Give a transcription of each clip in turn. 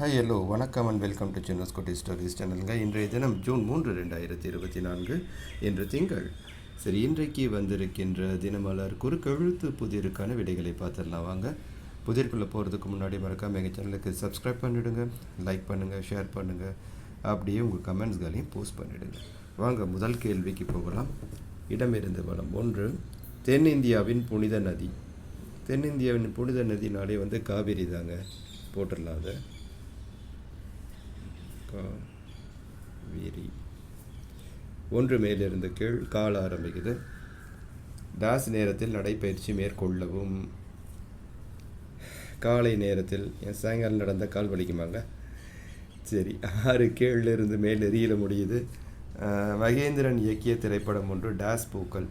Hi hello வணக்கம் and welcome to சென்னஸ் குட்டி ஸ்டோரிஸ் சேனலுங்க இன்றைய தினம் ஜூன் மூன்று ரெண்டாயிரத்தி இருபத்தி நான்கு இன்று திங்கள். சரி இன்றைக்கு வந்திருக்கின்ற தினமலர் குறுக்கெழுத்து புதிருக்கான விடைகளை பார்த்துடலாம். வாங்க. புதிர்க்குள்ளே போகிறதுக்கு முன்னாடி மறக்காமல் எங்கள் சேனலுக்கு சப்ஸ்கிரைப் பண்ணிவிடுங்க லைக் பண்ணுங்கள் ஷேர் பண்ணுங்கள் அப்படியே உங்கள் கமெண்ட்ஸ்களையும் போஸ்ட் பண்ணிவிடுங்க வாங்க முதல் கேள்விக்கு போகலாம். இடமிருந்து வளம் ஒன்று தென்னிந்தியாவின் புனித நதி. தென்னிந்தியாவின் புனித நதினாலே வந்து காவிரி தாங்க போட்டுடலாம் அதை. காவிரி ஒன்று மேலிருந்து கீழ் கால ஆரம்பிக்குது. டாஸ் நேரத்தில் நடைப்பயிற்சி மேற்கொள்ளவும். காலை நேரத்தில் என் சாயங்காலம் நடந்த கால் வலிக்குமாங்க? சரி ஆறு கீழிலிருந்து மேல் எரியில முடியுது. மகேந்திரன் இயக்கிய திரைப்படம் ஒன்று டாஸ் பூக்கள்.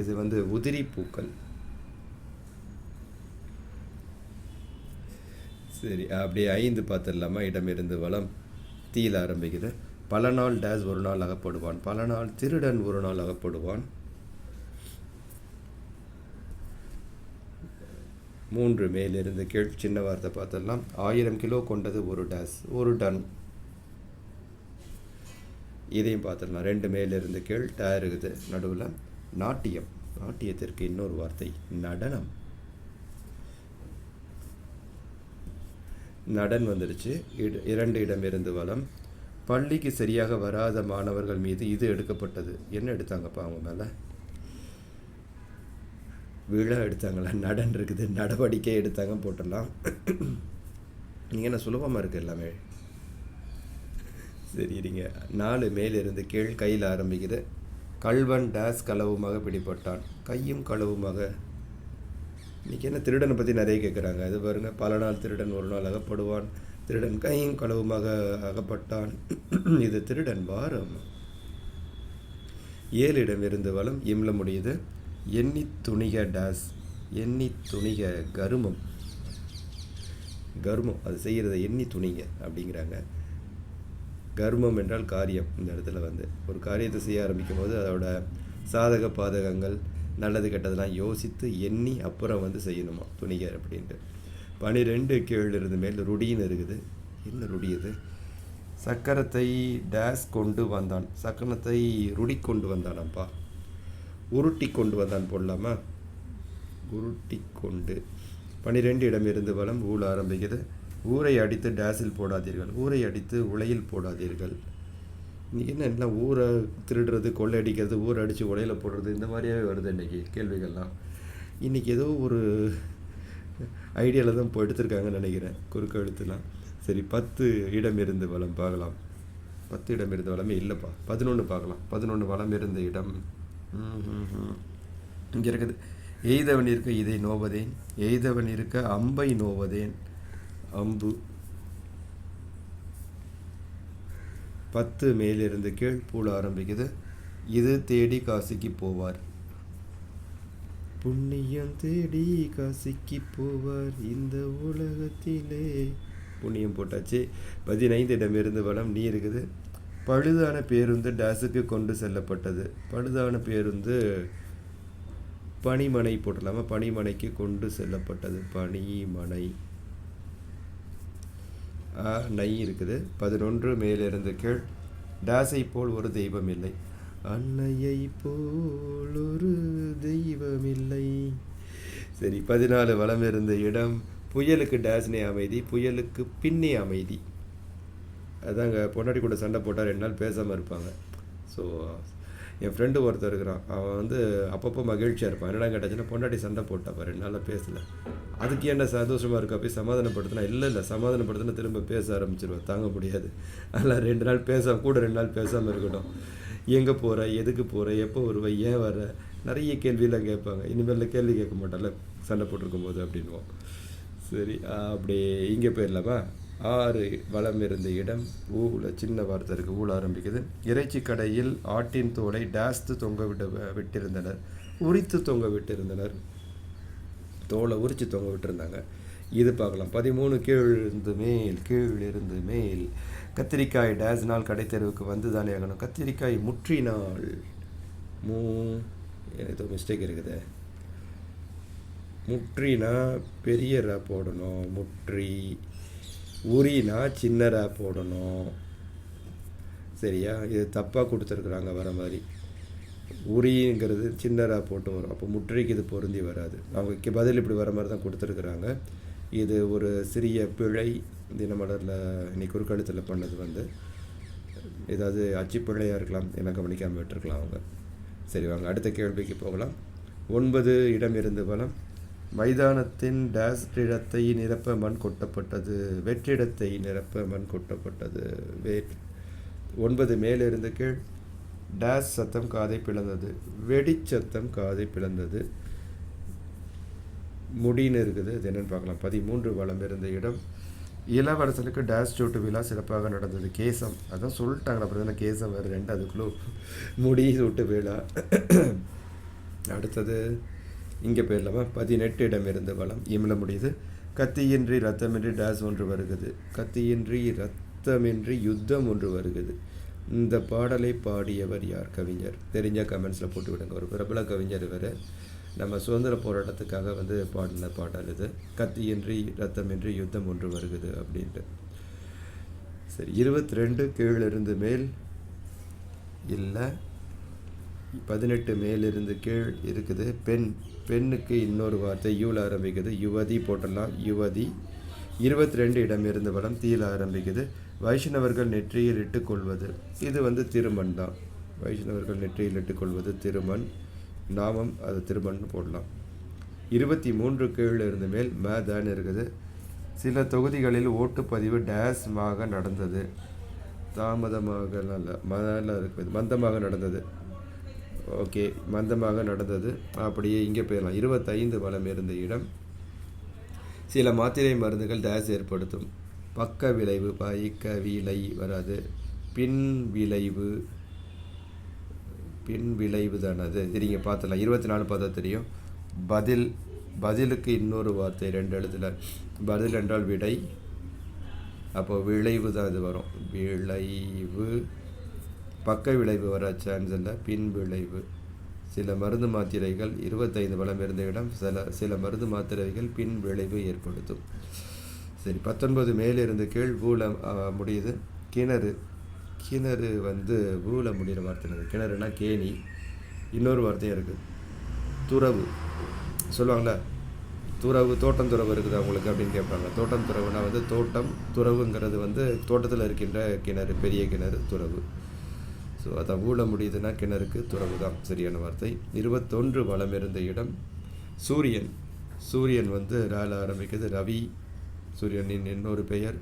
இது வந்து உதிரி பூக்கள். சரி அப்படியே ஐந்து பார்த்துடலாமா? இடமிருந்து வளம் தீயில் ஆரம்பிக்குது. பல நாள் டேஸ் ஒரு நாள் அகப்படுவான். பல நாள் திருடன் ஒரு நாள் அகப்படுவான். மூன்று மேலிருந்து கீழ் சின்ன வார்த்தை பார்த்தெல்லாம் ஆயிரம் கிலோ கொண்டது ஒரு டேஸ் ஒரு டன். இதையும் பார்த்துடலாம் ரெண்டு மேலிருந்து கீழ் டயர் இருக்குது. நடுவில் நாட்டியம். நாட்டியத்திற்கு இன்னொரு வார்த்தை நடனம். நடன் வந்துடுச்சு. இட- இரண்டு இடமிருந்து வளம். பள்ளிக்கு சரியாக வராத மாணவர்கள் மீது இது எடுக்கப்பட்டது. என்ன எடுத்தாங்கப்பா அவங்க மேலே? விழா எடுத்தாங்களா? நடன் இருக்குது. நடவடிக்கை எடுத்தாங்க போட்டுடலாம். நீங்கள் என்ன சுலபமாக இருக்குது எல்லாமே? சரி இருங்க. நாலு மேலிருந்து கீழ் கையில் ஆரம்பிக்குது. கல்வன் டேஸ் களவுமாக பிடிபட்டான். கையும் களவுமாக இன்னைக்கு என்ன திருடனை பற்றி நிறைய கேட்குறாங்க அது பாருங்கள் பல நாள் திருடன் ஒரு நாள் அகப்படுவான். திருடன் கையும் களவுமாக அகப்பட்டான். இது திருடன் வாரம் ஏழிடம் இருந்து வளம் இம்ல முடியுது. எண்ணி துணிக டாஸ் எண்ணி துணிக கருமம். கர்மம் அது செய்கிறத எண்ணி துணிங்க அப்படிங்கிறாங்க. கர்மம் என்றால் காரியம். இந்த இடத்துல வந்து ஒரு காரியத்தை செய்ய ஆரம்பிக்கும் போது அதோட சாதக பாதகங்கள் நல்லது கெட்டதெல்லாம் யோசித்து எண்ணி அப்புறம் வந்து செய்யணுமா? துணிகர் அப்படின்ட்டு. பனிரெண்டு கீழ் இருந்து மேல் ருடின்னு இருக்குது. என்ன ருடி இது? சக்கரத்தை டேஸ் கொண்டு வந்தான். சக்கரத்தை ருடி கொண்டு வந்தானப்பா உருட்டி கொண்டு வந்தான் போடலாமா? உருட்டி கொண்டு. பனிரெண்டு இடமிருந்து வளம் ஊழ ஆரம்பிக்குது. ஊரை அடித்து டேஸில் போடாதீர்கள். ஊரை அடித்து உலையில் போடாதீர்கள். இன்றைக்கி என்ன எல்லாம் ஊரை திருடுறது கொள்ளையடிக்கிறது ஊரை அடித்து கொலையில் போடுறது இந்த மாதிரியாவே வருது இன்றைக்கி கேள்விகள்லாம். இன்றைக்கி ஏதோ ஒரு ஐடியாவில் தான் இப்போ எடுத்திருக்காங்கன்னு நினைக்கிறேன் குறுக்கு எழுத்துலாம். சரி பத்து இடம் இருந்து வளம் பார்க்கலாம். பத்து இடம் இருந்த வளமே இல்லைப்பா. பதினொன்று பார்க்கலாம். பதினொன்று வளம் இருந்த இடம். இங்கே இருக்குது எய்தவன் இருக்க இதை நோவதேன் எய்தவன் இருக்க அம்பை நோவதேன். அம்பு. பத்து மேலிருந்து கீழ் பூல ஆரம்பிக்குது. இது தேடி காசிக்கு போவார். புண்ணியம் தேடி காசிக்கு போவார் இந்த உலகத்திலே. புண்ணியம் போட்டாச்சு. பதினைந்து இடமிருந்து வளம் நீ இருக்குது பழுதான பேருந்து டேஸுக்கு கொண்டு செல்லப்பட்டது. பழுதான பேருந்து பனிமனை போட்டலாமா பனிமனைக்கு கொண்டு செல்லப்பட்டது. பனிமனை. ஆ நை இருக்குது. பதினொன்று மேலிருந்து கீழ். டேஸை போல் ஒரு தெய்வம் இல்லை அன்னையை போல் ஒரு தெய்வம் இல்லை சரி பதினாலு வளம் இருந்த இடம் புயலுக்கு டேஸ்னே அமைதி புயலுக்கு பின்னே அமைதி. அதாங்க பொன்னாடி கூட சண்டை போட்டால் ரெண்டு நாள் பேசாமல் இருப்பாங்க. ஸோ என் ஃப்ரெண்டு ஒருத்தர் இருக்கிறான். அவன் வந்து அப்பப்போ மகிழ்ச்சியாக இருப்பான். என்னடா கேட்டாச்சுன்னா பொண்டாட்டி சண்டை போட்டாப்பா ரெண்டு நாளாக பேசல. அதுக்கு என்ன சந்தோஷமாக இருக்கா? போய் சமாதானப்படுத்தினா? இல்லை இல்லை சமாதானப்படுத்தினா திரும்ப பேச ஆரம்பிச்சிருவேன் தாங்க முடியாது. அதனால் ரெண்டு நாள் பேச கூட ரெண்டு நாள் பேசாமல் இருக்கட்டும். எங்கே போகிற எதுக்கு போகிற எப்போ வருவ? ஏன் வர? நிறைய கேள்வியெல்லாம் கேட்பாங்க. இனிமேல் கேள்வி கேட்க மாட்டால சண்டை போட்டிருக்கும் போது அப்படின்வோம் சரி அப்படியே இங்கே போயிடலாமா? ஆறு வளம் இருந்த இடம் ஊவில் சின்ன வார்த்தை இருக்குது ஊழ ஆரம்பிக்குது. இறைச்சி கடையில் ஆட்டின் தோலை டேஸ்து தொங்க விட்டு விட்டிருந்தனர். உரித்து தொங்க விட்டிருந்தனர். தோலை உரித்து தொங்க விட்டுருந்தாங்க. இது பார்க்கலாம். பதிமூணு கீழ் இருந்து மேல் கீழ் இருந்து மேல். கத்திரிக்காய் டேஸ் நாள் கடைத்தெருவுக்கு வந்து தானே ஆகணும். கத்திரிக்காய் முற்றினால் மூ ஏதோ மிஸ்டேக் இருக்குது. முற்றினா பெரிய ரா போடணும். முற்றி உரினா சின்னரா போடணும். சரியா? இது தப்பாக கொடுத்துருக்குறாங்க வர மாதிரி. உரிங்கிறது சின்னராக போட்டு வரும். அப்போ முற்றுகைக்கு இது பொருந்தி வராது. அவங்க பதில் இப்படி வர மாதிரி தான் கொடுத்துருக்குறாங்க. இது ஒரு சிறிய பிழை. தினமலரில் இன்னைக்கு குறுக்கழுத்தில் பண்ணது வந்து ஏதாவது அச்சு பிழையாக இருக்கலாம். என்ன கவனிக்காமல் விட்டுருக்கலாம் அவங்க. சரி வாங்க அடுத்த கேள்விக்கு போகலாம். ஒன்பது இடம் இருந்து பலம் மைதானத்தின் டேஸ் இடத்தை நிரப்ப மண் கொட்டப்பட்டது. வெற்றிடத்தை நிரப்ப மண் கொட்டப்பட்டது. வேட் ஒன்பது மேலிருந்து கீழ் டேஸ் சத்தம் காதை பிளந்தது. வெடிச்சத்தம் காதை பிளந்தது. முடின்னு இருக்குது. அது என்னென்னு பார்க்கலாம். பதிமூன்று வளம் இருந்த இடம். இளவரசனுக்கு டேஸ் சூட்டு விழா சிறப்பாக நடந்தது. கேசம். அதான் சொல்லிட்டாங்க அப்புறம் தான் கேசம் வேறு ரெண்டு அதுக்குள்ளே முடி சூட்டு விழா. அடுத்தது இங்கே போயிடலாமா பதினெட்டு இடம் இருந்த வளம். இம்ல முடியுது. கத்தியின்றி ரத்தமின்றி டேஸ் ஒன்று வருகிறது கத்தியின்றி ரத்தமின்றி யுத்தம் ஒன்று வருகிறது இந்த பாடலை பாடியவர் யார்? கவிஞர். தெரிஞ்ச கமெண்ட்ஸில் போட்டு விடுங்க. ஒரு பிரபல கவிஞர் இவர். நம்ம சுதந்திர போராட்டத்துக்காக வந்து பாடின பாடல் இது. கத்தியின்றி ரத்தமின்றி யுத்தம் ஒன்று வருகிறது அப்படின்ட்டு. சரி இருபத்தி ரெண்டு கீழிருந்து மேல் இல்லை பதினெட்டு மேலிருந்து கீழ் இருக்குது. பெண் பெண்ணுக்கு இன்னொரு வார்த்தை யூவில் ஆரம்பிக்குது. யுவதி போட்டலாம். யுவதி இருபத்தி ரெண்டு இடம் இருந்து வளம் தீல ஆரம்பிக்குது. வைஷ்ணவர்கள் நெற்றியில் இட்டுக்கொள்வது இது வந்து திருமண் தான். வைஷ்ணவர்கள் நெற்றியில் இட்டுக்கொள்வது திருமண் நாமம் அது திருமண் போடலாம். இருபத்தி மூன்று கீழ் இருந்து மேல் ம தான் இருக்குது. சில தொகுதிகளில் ஓட்டுப்பதிவு டேஸ்மாக நடந்தது. தாமதமாக நல்ல மல இருக்குது. மந்தமாக நடந்தது. ஓகே மந்தமாக நடந்தது. அப்படியே இங்கே போயிடலாம். இருபத்தைந்து வளம் இருந்த இடம். சில மாத்திரை மருந்துகள் டேஸ் ஏற்படுத்தும் பக்க விளைவு பயிக்க விளை வராது. பின் விளைவு பின் விளைவு தானது சரிங்க பார்த்துலாம் இருபத்தி நாலு பார்த்தா தெரியும். பதில் பதிலுக்கு இன்னொரு வார்த்தை ரெண்டு எழுத்துல. பதில் என்றால் விடை. அப்போ விளைவு தான் இது வரும். விளைவு. பக்க விளைவு வர சான்ஸ் இல்லை பின் விளைவு. சில மருந்து மாத்திரைகள் இருபத்தைந்து வளம் இருந்த இடம் சில சில மருந்து மாத்திரைகள் பின் விளைவு ஏற்படுத்தும். சரி பத்தொன்பது மேலிருந்து கீழ் ஊழ முடியுது. கிணறு கிணறு வந்து ஊழ முடிகிற வார்த்தை கிணறுனா கேணி. இன்னொரு வார்த்தையும் இருக்குது துறவு. சொல்லுவாங்களா துறவு தோட்டம் துறவு இருக்குது அவங்களுக்கு அப்படின்னு கேட்பாங்க. தோட்டம் துறவுனா வந்து தோட்டம் துறவுங்கிறது வந்து தோட்டத்தில் இருக்கின்ற கிணறு பெரிய கிணறு துறவு. ஸோ அதை ஊழ முடியுதுன்னா கிணறுக்கு துறவு தான் சரியான வார்த்தை. இருபத்தொன்று வளம் இருந்த இடம் சூரியன். சூரியன் வந்து ரால ஆரம்பிக்கிறது ரவி. சூரியனின் இன்னொரு பெயர்.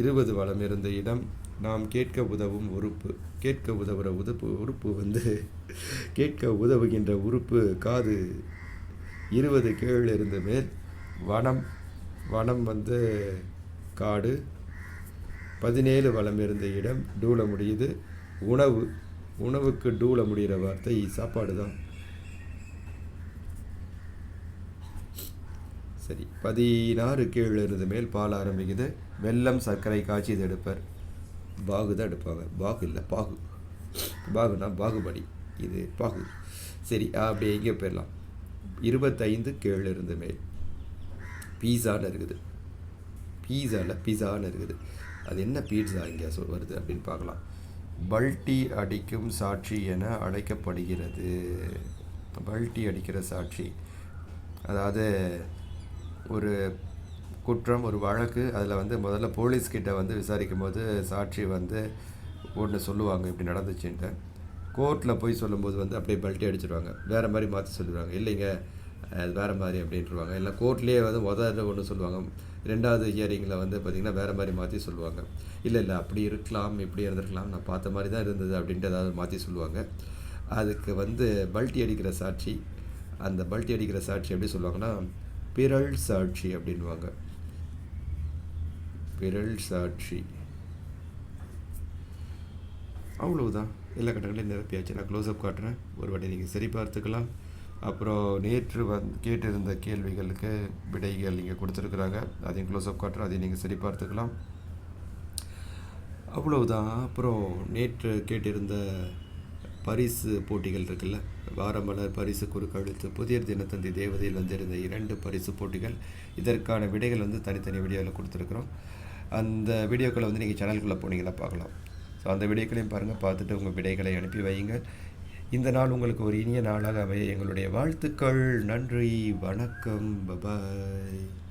இருபது வளம் இருந்த இடம் நாம் கேட்க உதவும் உறுப்பு. கேட்க உதவுற உதப்பு உறுப்பு வந்து கேட்க உதவுகின்ற உறுப்பு காது. இருபது கீழ் இருந்து மேல் வனம். வனம் வந்து காடு. பதினேழு வளம் இருந்த இடம் டூல முடியுது. உணவு உணவுக்கு டூல முடிகிற வார்த்தை சாப்பாடு தான் சரி பதினாறு கீழ் இருந்து மேல் பால் ஆரம்பிக்குது. வெல்லம் சர்க்கரை காய்ச்சி இது எடுப்பார். பாகு தான் எடுப்பாங்க. பாகு இல்லை பாகு. பாகுனா பாகுபடி. இது பாகு. சரி அப்படியே எங்கே போயிடலாம். இருபத்தைந்து கீழ் இருந்து மேல். பீஸான்னு இருக்குது. பீஸாவில் பீஸான்னு இருக்குது. அது என்ன பீட்ஸா இங்கே சொல் வருது அப்படின்னு பார்க்கலாம். பல்ட்டி அடிக்கும் சாட்சி என அழைக்கப்படுகிறது. பல்டி அடிக்கிற சாட்சி. அதாவது ஒரு குற்றம் ஒரு வழக்கு அதில் வந்து முதல்ல போலீஸ்கிட்ட வந்து விசாரிக்கும் போது சாட்சி வந்து ஒன்று சொல்லுவாங்க இப்படி நடந்துச்சுன்ட்டு. கோர்ட்டில் போய் சொல்லும்போது வந்து அப்படியே பல்ட்டி அடிச்சிடுவாங்க வேறு மாதிரி மாற்றி சொல்லிடுவாங்க. இல்லைங்க அது வேறு மாதிரி அப்படின்ட்டுருவாங்க. இல்லை கோர்ட்லேயே வந்து முதல்ல ஒன்று சொல்லுவாங்க. ரெண்டாவது ஹியரிங்கில் வந்து பார்த்திங்கன்னா வேறு மாதிரி மாற்றி சொல்லுவாங்க. இல்லை இல்லை அப்படி இருக்கலாம் இப்படி இருந்திருக்கலாம் நான் பார்த்த மாதிரி தான் இருந்தது அப்படின்ட்டு ஏதாவது மாற்றி சொல்லுவாங்க. அதுக்கு வந்து பல்ட்டி அடிக்கிற சாட்சி அந்த பல்ட்டி அடிக்கிற சாட்சி எப்படி சொல்லுவாங்கன்னா பிறல் சாட்சி அப்படின்வாங்க பிறல் சாட்சி. அவ்வளவுதான். எல்லா கட்டங்களையும் நிரப்பியாச்சு. நான் க்ளோஸ்அப் காட்டுறேன். ஒரு வாட்டி நீங்கள் சரி பார்த்துக்கலாம். அப்புறம் நேற்று வந் கேட்டிருந்த கேள்விகளுக்கு விடைகள் நீங்கள் கொடுத்துருக்குறாங்க. அதையும் க்ளோஸ்அப் காட்டுறேன் அதையும் நீங்கள் சரி பார்த்துக்கலாம். அவ்வளவுதான். அப்புறம் நேற்று கேட்டிருந்த பரிசு போட்டிகள் இருக்குல்ல வாரமலர் பரிசு குறுக்கழுத்து புதிய தினத்தந்தி தேவதையில் வந்திருந்த இரண்டு பரிசு போட்டிகள் இதற்கான விடைகள் வந்து தனித்தனி வீடியோவில் கொடுத்துருக்குறோம். அந்த வீடியோக்களை வந்து நீங்கள் சேனலுக்குள்ளே போனீங்கன்னா பார்க்கலாம். ஸோ அந்த வீடியோக்களையும் பாருங்கள் பார்த்துட்டு உங்கள் விடைகளை அனுப்பி வையுங்க இந்த நாள் உங்களுக்கு ஒரு இனிய நாளாக அமைய எங்களுடைய வாழ்த்துக்கள். நன்றி வணக்கம் பபாய்